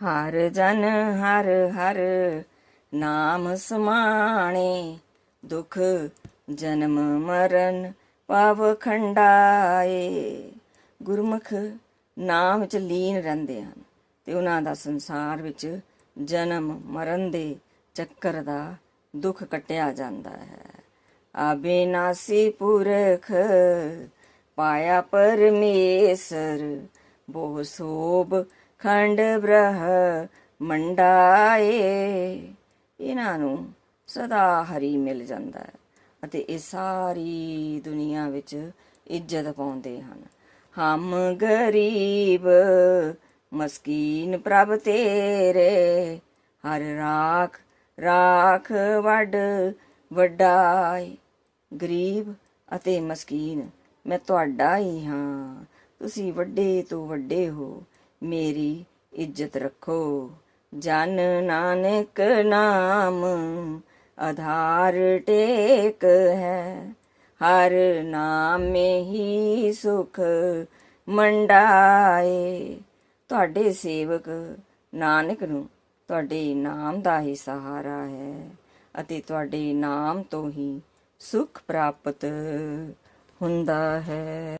ਹਰ ਜਨ ਹਰ ਹਰ ਨਾਮ ਸਮਾਣੇ, ਦੁਖ ਜਨਮ ਮਰਨ ਪਵ ਖੰਡਾਏ। ਗੁਰਮੁਖ ਨਾਮ ਵਿੱਚ ਲੀਨ ਰਹਿੰਦੇ ਹਨ ਤੇ ਉਹਨਾਂ ਦਾ ਸੰਸਾਰ ਵਿੱਚ ਜਨਮ ਮਰਨ ਦੇ ਚੱਕਰ ਦਾ ਦੁੱਖ ਕੱਟਿਆ ਜਾਂਦਾ ਹੈ। ਅਬਿਨਾਸੀ ਪੁਰਖ, ਪਾਇਆ ਪਰਮੇਸ਼ਰ, ਬਹੁ ਸੋਭ ਖੰਡ ਬ੍ਰਹ ਮੰਡਾਏ। ਇਹਨਾਂ ਨੂੰ ਸਦਾ ਹਰੀ ਮਿਲ ਜਾਂਦਾ ਹੈ ਅਤੇ ਇਹ ਸਾਰੀ ਦੁਨੀਆ ਵਿੱਚ ਇੱਜ਼ਤ ਪਾਉਂਦੇ ਹਨ। ਹਮ ਗਰੀਬ ਮਸਕੀਨ ਪ੍ਰਭ ਤੇਰੇ, ਹਰ ਰਾਖ ਰਾਖ ਵੱਡ ਵੱਡਾਈ ਗਰੀਬ ਅਤੇ ਮਸਕੀਨ, ਮੈਂ ਤੁਹਾਡਾ ਹੀ ਹਾਂ। ਤੁਸੀਂ ਵੱਡੇ ਤੋਂ ਵੱਡੇ ਹੋ ਮੇਰੀ ਇੱਜ਼ਤ ਰੱਖੋ। ਜਨ ਨਾਨਕ ਨਾਮ ਆਧਾਰ ਟੇਕ ਹੈ। ਹਰ ਨਾਮੇ ਹੀ ਸੁਖ ਮੰਡਾਏ। ਤੁਹਾਡੇ ਸੇਵਕ ਨਾਨਕ ਨੂੰ ਤੁਹਾਡੇ ਨਾਮ ਦਾ ਹੀ ਸਹਾਰਾ ਹੈ ਅਤੇ ਤੁਹਾਡੇ ਨਾਮ ਤੋਂ ਹੀ ਸੁਖ ਪ੍ਰਾਪਤ ਹੁੰਦਾ ਹੈ।